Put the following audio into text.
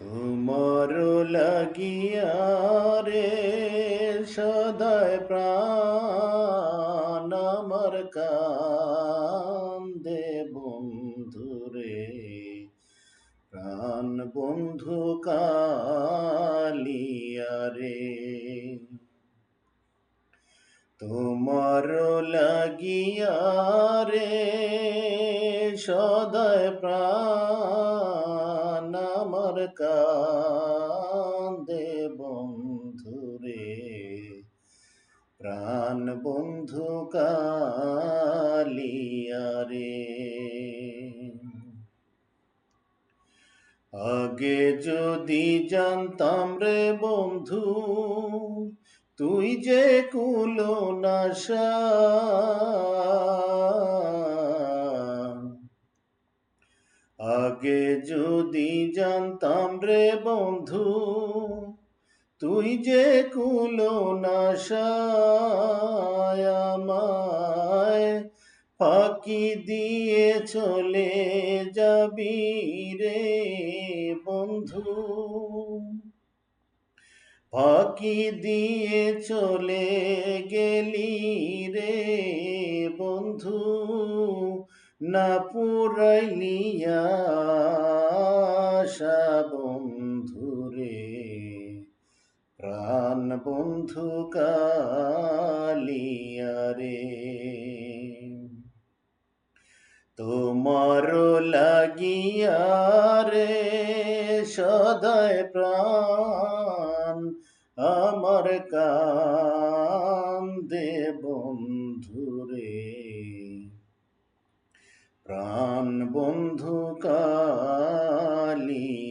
তোমার লাগিয়া রে, সদায় প্রাণ আমার কান্দে বন্ধু রে। প্রাণ বন্ধু কালিয়া রে, তোমার লাগিয়া রে, সদায় প্রাণ আমার কান্দে বন্ধু রে। প্রাণ বন্ধু কালিয়া রে। আগে যদি জানতাম রে বন্ধু, তুই যে কুলো নাশা আগে যদি জানতাম রে বন্ধু, তুই যে কুলো নাশায় ফাঁকি দিয়ে চলে যাবি রে বন্ধু। ফাঁকি দিয়ে চলে গেলি রে বন্ধু। না পুরাইলি আশা বন্ধু রে প্রাণ বন্ধু কালিয়া রে তোমার লাগিয়া রে সদায় প্রাণ, আমার কান্দে বন্ধু রে প্রাণ বন্ধু কালী।